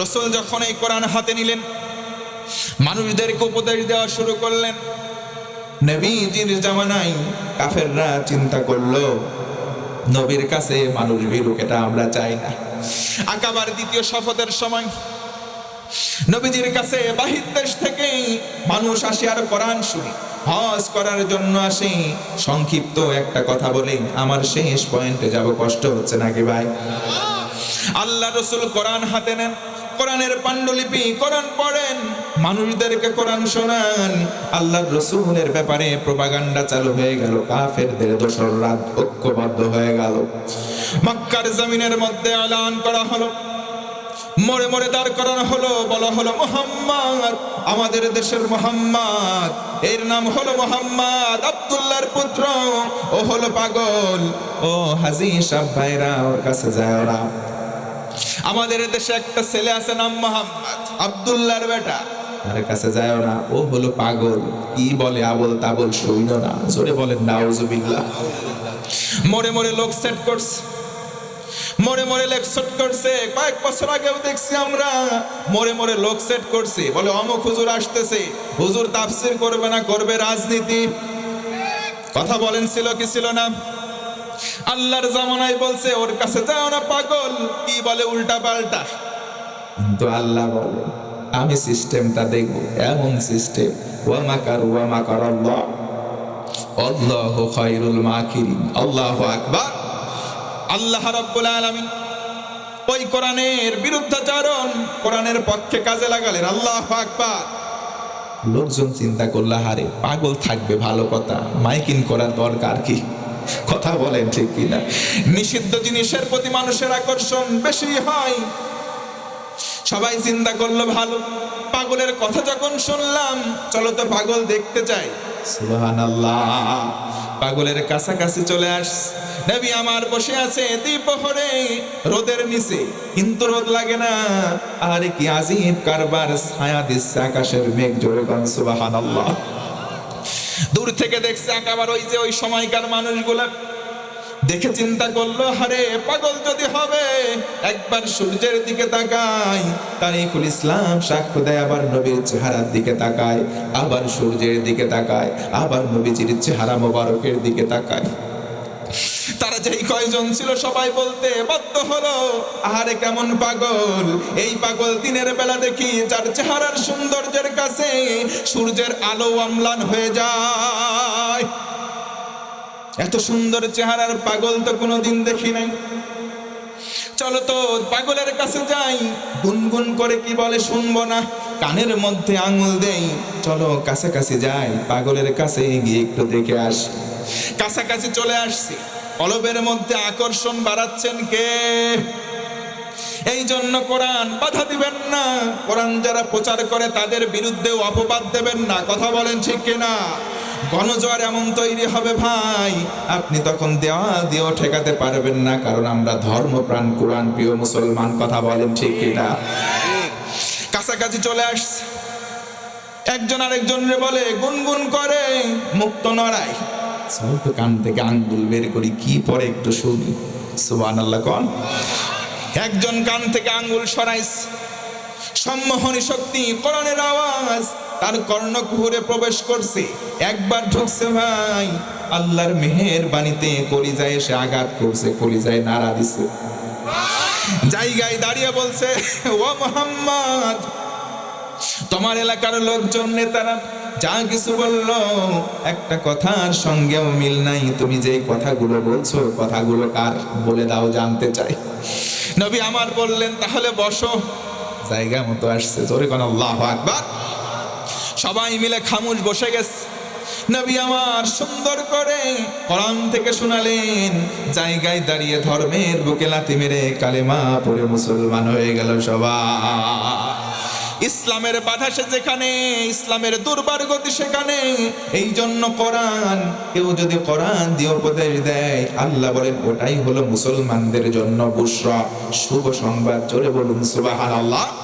রসুল যখন এই কোরআন হাতে নিলেন, মানুষদেরকে উপদেশ দেওয়া শুরু করলেন। কাফেররা চিন্তা নবীর কাছে মানুষ এটা আমরা চাই না। দ্বিতীয় শপথের সময় নবীজির কাছে বাহির দেশ মানুষ আসে আর কোরআন করার জন্য আসে, সংক্ষিপ্ত একটা কথা বলে, আমার শেষ পয়েন্টে যাব, কষ্ট হচ্ছে নাকি ভাই? আল্লাহ রসুল কোরআন হাতে নেন। কোরআনের পাণ্ডুলিপি, কোরআন পড়েন, মানুষদেরকে কোরআন শোনান। আল্লাহ রসুলের ব্যাপারে প্রপাগান্ডা চালু হয়ে গেল, কাফেরদের দোসর রাত ঐক্যবদ্ধ হয়ে গেল। মক্কার জমিনের মধ্যে আলান করা হলো, মরে মরে দাঁড় করানো হলো, বলা হলো, মোহাম্মদ, আমাদের দেশের মোহাম্মদ। এর নাম হলো মোহাম্মদ আব্দুল্লাহর পুত্র। ও হলো পাগল। ও হাজি সাহ ভাইরা, ওর কাছে যায় ওরা। আমাদের দেশে একটা ছেলে আছে নাম মোহাম্মদ আব্দুল্লাহর বেটা। তার কাছে যায় না ও হলো পাগল। কি বলে আবল তাবল সৈন্য না জোরে বলেন নাউজুবিল্লাহ। মরে মরে লোক সেট করছে মরে মরে লেক সেট করছে। কয়েক বছর আগেও দেখছি আমরা মরে মরে লোক সেট করছে। বলে অমুক হুজুর আসতেছে হুজুর তাফসির করবে না করবে রাজনীতি। কথা বলেন ছিল কি ছিল না? আল্লাহর জামানায় বলছে ওর কাছে যাও না পাগল। কি বলে উল্টা পাল্টা? কিন্তু আল্লাহ বলে আমি সিস্টেমটা দেখব এমন সিস্টেম। ওয়া মাকার ওয়া মাকার আল্লাহ? আল্লাহু খায়রুল মাকিরিন। আল্লাহু আকবার। আল্লাহ রাব্বুল আলামিন ওই কোরআনের বিরুদ্ধাচরণ কোরআনের পক্ষে কাজে লাগালেন। আল্লাহু আকবার। লোকজন চিন্তা করলে হারে পাগল থাকবে ভালো কথা। মাইকিং করার দরকার কি? কথা বলেন ঠিক কিনা? নিষিদ্ধ জিনিসের প্রতি মানুষের আকর্ষণ বেশি হয়। সবাই চিন্তা করল ভালো। পাগলের কথা যখন শুনলাম, চলো তো পাগল দেখতে চাই পাগলের কাছাকাছি চলে আস। নবী আমার বসে আছে দ্বীপহরে রোদের নিচে। কিন্তু রোদ লাগে না। আরে কি আজিব কারবার, ছায়া দিচ্ছে আকাশের মেঘ জোরে গান সুবহানাল্লাহ। দূর থেকে দেখছে আকাবার ওই যে ওই সময়কার মানুষগুলা। দেখে চিন্তা করল, হারে, পাগল যদি হবে, একবার সূর্যের দিকে তাকায় তারিকুল ইসলাম সাক্ষ্য দেয়, আবার নবীর চেহারার দিকে তাকায়, আবার সূর্যের দিকে তাকায়, আবার নবীজির চেহারা মোবারকের দিকে তাকায়। যেই কয়জন ছিল সবাই বলতে বাধ্য হলো, আহারে কেমন পাগল। এই পাগল দিনের বেলা দেখি যার চেহারার সৌন্দর্যের কাছে সূর্যের আলো অম্লান হয়ে যায়। এত সুন্দর চেহারার পাগল তো কোনোদিন দেখি নাই। চলো তো পাগলের কাছে যাই, গুনগুন করে কি বলে শুনব না। কানের মধ্যে আঙুল দেই, চলো কাছাকাছি যাই, পাগলের কাছে গিয়ে একটু দেখে আসি। কাছাকাছি চলে আসছি। কলবের মধ্যে আকর্ষণ বাড়াচ্ছেন কে? এই জন্য কোরআন বাধা দিবেন না। কোরআন যারা প্রচার করে তাদের বিরুদ্ধেও অপবাদ দেবেন না। কথা বলেন ঠিক কিনা? গণজোয়ার এমন তৈরি হবে ভাই, আপনি তখন দেওয়া দিয়েও ঠেকাতে পারবেন না, কারণ আমরা ধর্মপ্রাণ, কোরআন প্রিয় মুসলমান, কথা বলেন ঠিক কিনা? কাছাকাছি চলে আসছে। একজন আরেকজনরে বলে, গুনগুন করে, মুক্ত নড়াই। তো কান থেকে আঙ্গুল বের করি, কি পরে একটু শুনি। সুবান আল্লাহ কন। একজন কান থেকে আঙ্গুল সরাইস, সম্মোহনী শক্তি, কোরআনের আওয়াজ, তার কর্ণকুহরে প্রবেশ করছে। একবার ঢুকছে ভাই, আল্লাহর মেহের বাণীতে কলিজায় এসে আঘাত করছে, কলিজায় নাড়া দিছে। জায়গায় দাঁড়িয়ে বলছে, ও মোহাম্মদ, তোমার এলাকার লোকজন, নেতারা যা কিছু বলল, একটা কথার সঙ্গেও মিল নাই। তুমি যে কথাগুলো বলছো, কথাগুলো কার? বলে দাও, জানতে চাই। নবী আমার বললেন, তাহলে বসো। জায়গা মতো আসছে, জোরে কোন, আল্লাহ আকবার। সবাই মিলে খামুশ বসে গেছে। নবী আমার সুন্দর করে কোরআন থেকে শোনালেন। জায়গায় দাঁড়িয়ে ধর্মের বুকে লাথি মেরে কালেমা পড়ে মুসলমান হয়ে গেল সবাই। ইসলামের বাধা সে যেখানে, ইসলামের দুর্বার গতি সেখানে। এই জন্য কোরআন, কেউ যদি কোরআন দিয়ে উপদেশ দেয়, আল্লাহ বলেন, ওটাই হলো মুসলমানদের জন্য বুসরা। শুভ সংবাদ, জোরে বলুন সুবাহ আল্লাহ